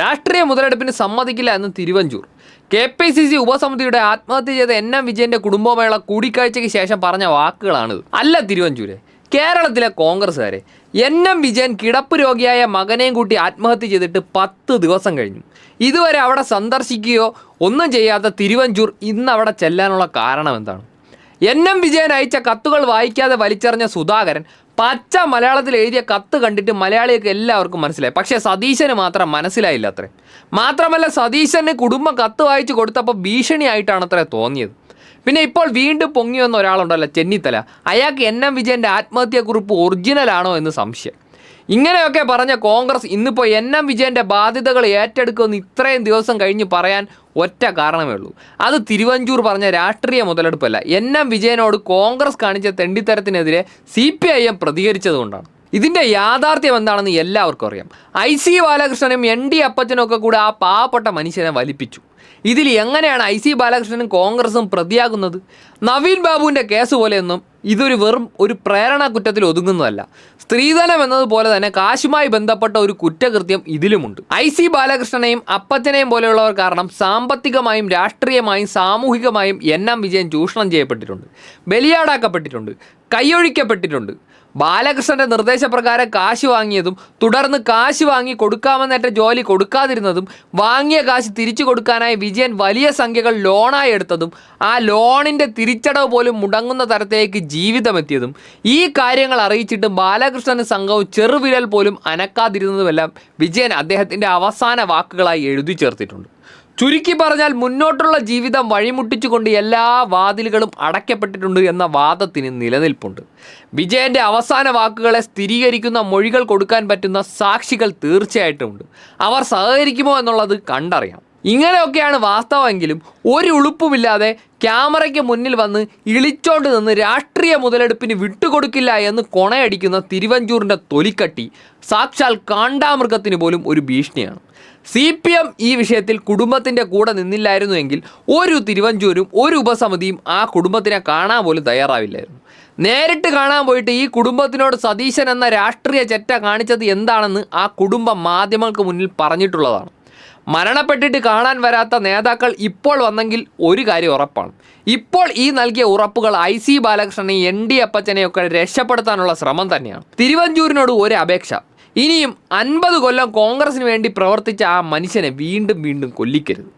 രാഷ്ട്രീയ മുതലെടുപ്പിന് സമ്മതിക്കില്ല എന്ന് Thiruvanchoor. K P C C ഉപസമിതിയുടെ ആത്മഹത്യ ചെയ്ത എൻ എം വിജയന്റെ കുടുംബമേള കൂടിക്കാഴ്ചയ്ക്ക് ശേഷം പറഞ്ഞ വാക്കുകളാണിത്. അല്ല തിരുവഞ്ചൂര് കേരളത്തിലെ കോൺഗ്രസ്സുകാരെ എൻ എം വിജയൻ കിടപ്പ് രോഗിയായ മകനെയും കൂട്ടി ആത്മഹത്യ ചെയ്തിട്ട് പത്ത് ദിവസം കഴിഞ്ഞു. ഇതുവരെ അവിടെ സന്ദർശിക്കുകയോ ഒന്നും ചെയ്യാത്ത തിരുവഞ്ചൂർ ഇന്ന് അവിടെ ചെല്ലാനുള്ള കാരണം എന്താണ് എൻ എം വിജയൻ അയച്ച കത്തുകൾ വായിക്കാതെ വലിച്ചെറിഞ്ഞ സുധാകരൻ പച്ച മലയാളത്തിൽ എഴുതിയ കത്ത് കണ്ടിട്ട് മലയാളികൾക്ക് എല്ലാവർക്കും മനസ്സിലായി. പക്ഷേ സതീശന് മാത്രം മനസ്സിലായില്ല അത്രേ. മാത്രമല്ല സതീശന് കുടുംബം കത്ത് വായിച്ചു കൊടുത്തപ്പോൾ ഭീഷണിയായിട്ടാണ് അത്രേ തോന്നിയത്. പിന്നെ ഇപ്പോൾ വീണ്ടും പൊങ്ങി വന്ന ഒരാളുണ്ടല്ലോ ചെന്നിത്തല. അയാൾക്ക് എൻ എം വിജയന്റെ ആത്മഹത്യാക്കുറിപ്പ് ഒറിജിനലാണോ എന്ന് സംശയം. ഇങ്ങനെയൊക്കെ പറഞ്ഞ കോൺഗ്രസ് ഇന്നിപ്പോൾ എൻ എം വിജയന്റെ ബാധ്യതകൾ ഏറ്റെടുക്കുമെന്ന് ഇത്രയും ദിവസം കഴിഞ്ഞ് പറയാൻ ഒറ്റ കാരണമേ ഉള്ളൂ. അത് തിരുവഞ്ചൂർ പറഞ്ഞ രാഷ്ട്രീയ മുതലെടുപ്പല്ല. എൻ എം വിജയനോട് കോൺഗ്രസ് കാണിച്ച തെണ്ടിത്തരത്തിനെതിരെ സി പി ഐ എം പ്രതികരിച്ചതുകൊണ്ടാണ്. ഇതിന്റെ യാഥാർത്ഥ്യം എന്താണെന്ന് എല്ലാവർക്കും അറിയാം. ഐ സി ബാലകൃഷ്ണനും എൻ ഡി അപ്പച്ചനും ഒക്കെ കൂടെ ആ പാവപ്പെട്ട മനുഷ്യനെ വലിപ്പിച്ചു. ഇതിൽ എങ്ങനെയാണ് ഐ സി ബാലകൃഷ്ണനും കോൺഗ്രസും പ്രതിയാകുന്നത്? നവീൻ ബാബുവിന്റെ കേസ് പോലെയൊന്നും ഇതൊരു വെറും ഒരു പ്രേരണ കുറ്റത്തിൽ ഒതുങ്ങുന്നതല്ല. സ്ത്രീധനം എന്നതുപോലെ തന്നെ കാശുമായി ബന്ധപ്പെട്ട ഒരു കുറ്റകൃത്യം ഇതിലുമുണ്ട്. ഐ സി ബാലകൃഷ്ണനെയും അപ്പച്ചനെയും പോലെയുള്ളവർ കാരണം സാമ്പത്തികമായും രാഷ്ട്രീയമായും സാമൂഹികമായും എൻ എം വിജയൻ ചൂഷണം ചെയ്യപ്പെട്ടിട്ടുണ്ട്. ബലിയാടാക്കപ്പെട്ടിട്ടുണ്ട്. കൈയൊഴിക്കപ്പെട്ടിട്ടുണ്ട്. ബാലകൃഷ്ണന്റെ നിർദ്ദേശപ്രകാരം കാശ് വാങ്ങിയതും തുടർന്ന് കാശ് വാങ്ങി കൊടുക്കാമെന്നേറ്റ ജോലി കൊടുക്കാതിരുന്നതും വാങ്ങിയ കാശ് തിരിച്ചു കൊടുക്കാനായി വിജയൻ വലിയ സംഖ്യകൾ ലോണായി എടുത്തതും ആ ലോണിന്റെ തിരിച്ചടവ് പോലും മുടങ്ങുന്ന തരത്തിലേക്ക് ജീവിതമെത്തിയതും ഈ കാര്യങ്ങൾ അറിയിച്ചിട്ട് ബാലകൃഷ്ണന് സംഘവും ചെറുവിരൽ പോലും അനക്കാതിരുന്നതുമെല്ലാം വിജയൻ അദ്ദേഹത്തിന്റെ അവസാന വാക്കുകളായി എഴുതി ചേർത്തിട്ടുണ്ട്. ചുരുക്കി പറഞ്ഞാൽ മുന്നോട്ടുള്ള ജീവിതം വഴിമുട്ടിച്ചുകൊണ്ട് എല്ലാ വാതിലുകളും അടയ്ക്കപ്പെട്ടിട്ടുണ്ട് എന്ന വാദത്തിന് നിലനിൽപ്പുണ്ട്. വിജയന്റെ അവസാന വാക്കുകളെ സ്ഥിരീകരിക്കുന്ന മൊഴികൾ കൊടുക്കാൻ പറ്റുന്ന സാക്ഷികൾ തീർച്ചയായിട്ടും ഉണ്ട് അവർ സഹകരിക്കുമോ എന്നുള്ളത് കണ്ടറിയാം. ഇങ്ങനെയൊക്കെയാണ് വാസ്തവമെങ്കിലും ഒരു ഉളുപ്പുമില്ലാതെ ക്യാമറയ്ക്ക് മുന്നിൽ വന്ന് ഇളിച്ചോണ്ട് നിന്ന് രാഷ്ട്രീയ മുതലെടുപ്പിന് വിട്ടുകൊടുക്കില്ല എന്ന് കൊണയടിക്കുന്ന തിരുവഞ്ചൂരിന്റെ തൊലിക്കട്ടി സാക്ഷാൽ കാണ്ടാമൃഗത്തിന് പോലും ഒരു ഭീഷണിയാണ്. സി പി എം ഈ വിഷയത്തിൽ കുടുംബത്തിന്റെ കൂടെ നിന്നില്ലായിരുന്നുവെങ്കിൽ ഒരു തിരുവഞ്ചൂരും ഒരു ഉപസമിതിയും ആ കുടുംബത്തിനെ കാണാൻ പോലും തയ്യാറാവില്ലായിരുന്നു. നേരിട്ട് കാണാൻ പോയിട്ട് ഈ കുടുംബത്തിനോട് സതീശൻ എന്ന രാഷ്ട്രീയ ചെറ്റ കാണിച്ചത് എന്താണെന്ന് ആ കുടുംബം മാധ്യമങ്ങൾക്ക് മുന്നിൽ പറഞ്ഞിട്ടുള്ളതാണ്. മരണപ്പെട്ടിട്ട് കാണാൻ വരാത്ത നേതാക്കൾ ഇപ്പോൾ വന്നെങ്കിൽ ഒരു കാര്യം ഉറപ്പാണ്. ഇപ്പോൾ ഈ നൽകിയ ഉറപ്പുകൾ ഐ സി ബാലകൃഷ്ണനെ എൻ ഡി അപ്പച്ചനെയൊക്കെ രക്ഷപ്പെടുത്താനുള്ള ശ്രമം തന്നെയാണ്. തിരുവഞ്ചൂരിനോട് ഒരു അപേക്ഷ. ഇനിയും അൻപത് കൊല്ലം കോൺഗ്രസിന് വേണ്ടി പ്രവർത്തിച്ച ആ മനുഷ്യനെ വീണ്ടും വീണ്ടും കൊല്ലിക്കരുത്.